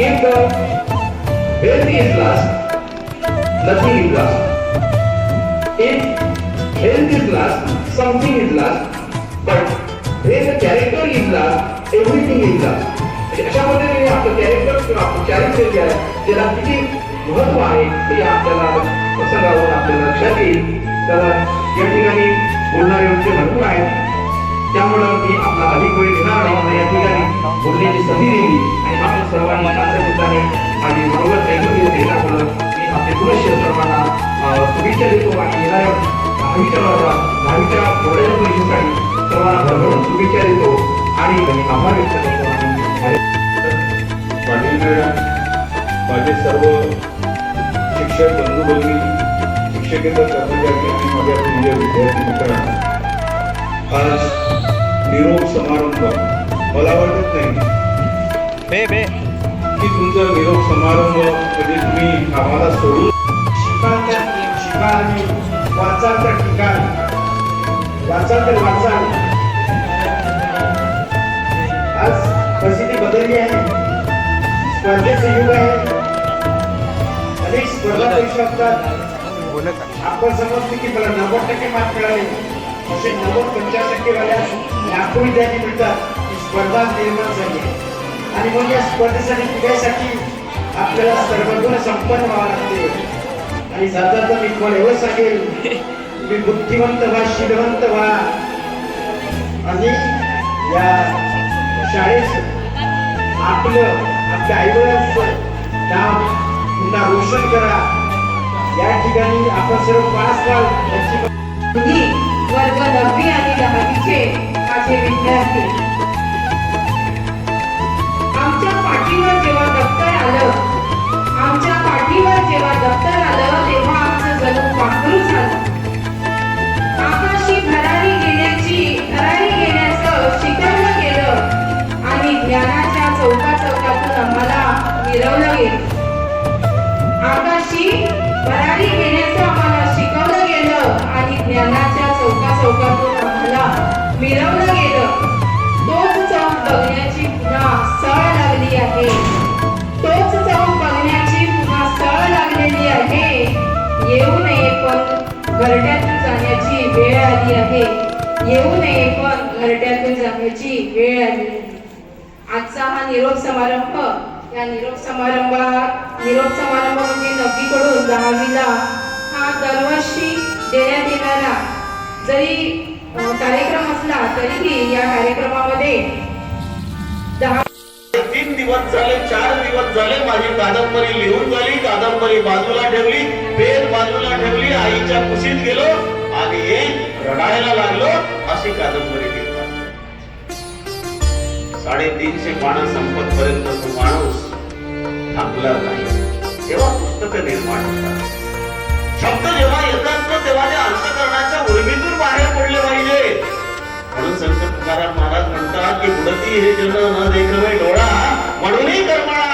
ठिकाणी सांगायचं healthy is last, nothing is last. If health is last, something is last. But when the character is last, everything is last. Is अशा पद्धतीने आपलं character किंवा आपलं चारित्र्य जे आहे त्याला किती महत्त्व आहे हे आपल्याला प्रसंगावर आपल्याला लक्षात येईल तर या ठिकाणी बोलणारे व्यक्ती भरपूर आहेत त्यामुळं मी आपला अधिक येणाऱ्या दहावीच्या वर्गात दहावीच्या बोर्डाच्या परीक्षेसाठी सर्वांना भरभरून शुभेच्छा देतो आणि आभार व्यक्त करतो माझे सर्व शिक्षक बंधू भगिनी शिक्षकेतर कर्मचारी आणि माझ्या प्रिय विद्यार्थी मित्रांनो आज निरोप समारंभ. मला वाटत नाही बे बे. की तुमचा निरोप समारंभ म्हणजे तुम्ही आम्हाला सोडून ठिकाणी वाचायचं ठिकाण. वाचायचं वाचाल. आज परिस्थिती बदलली आहे. स्पर्धेचं युग आहे. अनेक स्पर्धा परीक्षा असतात आपण समजतो की मला नव्वद टक्के मार्क मिळाले. असे नव्वद पंच्याहत्तर टक्के वाल्या लाखो विद्यार्थी मिळतात स्पर्धा निर्माण झाली आणि मग या स्पर्धेसाठी पुण्यासाठी आपल्याला सर्वगुण संपन्न व्हावं लागते. आणि जाता तर मी कोण एवढं सांगेल? तुम्ही बुद्धिवंत व्हा शिलवंत व्हा. आणि या शाळेत आपलं आपल्या आईवडिलांचं नाव पुन्हा रोशन करा. या ठिकाणी आपण सर्व पास व्हाल याची मी वर्ग नववी आणि दहावीचे माझे विद्यार्थी. आमच्या पाठीवर जेव्हा दप्तर आलं आमच्या पाठीवर जेव्हा दप्तर आलं तेव्हा आमचं जणू पाखरू झालं. आकाशी भरारी घेण्याची भरारी घेण्याचं शिकवलं गेलं आणि ज्ञानाच्या चौका चौकातून आम्हाला मिरवलं गेलं. आकाशी भरारी घेण्याचं आम्हाला शिकवलं गेलं आणि ज्ञानाच्या चौका चौकातून आम्हाला मिरवलं घरट्यातून जाण्याची वेळ आली आहे. येऊ नये पण घरट्यातून जाण्याची वेळ आली आहे आजचा हा निरोप समारंभ या निरोप समारंभा निरोप समारंभ म्हणजे नववीकडून दहावीला हा दरवर्षी देण्यात येणारा जरी कार्यक्रम असला तरीही या कार्यक्रमामध्ये दहा तीन दिवस झाले चार दिवस झाले माझी कादंबरी लिहून झाली कादंबरी बाजूला ठेवली पेन बाजूला ठेवली आईच्या कुशीत गेलो आणि हे रडायला लागलो अशी कादंबरी लिहिली साडेतीनशे पानं संपत पर्यंत तो माणूस थांबला नाही. तेव्हा पुस्तक निर्माण होतात. शब्द जेव्हा येतात तेव्हा ते अंतकरणाच्या उर्मीतून बाहेर पडले पाहिजे. की बुडती हे जन न देखवे डोळा. म्हणूनही कर्मळा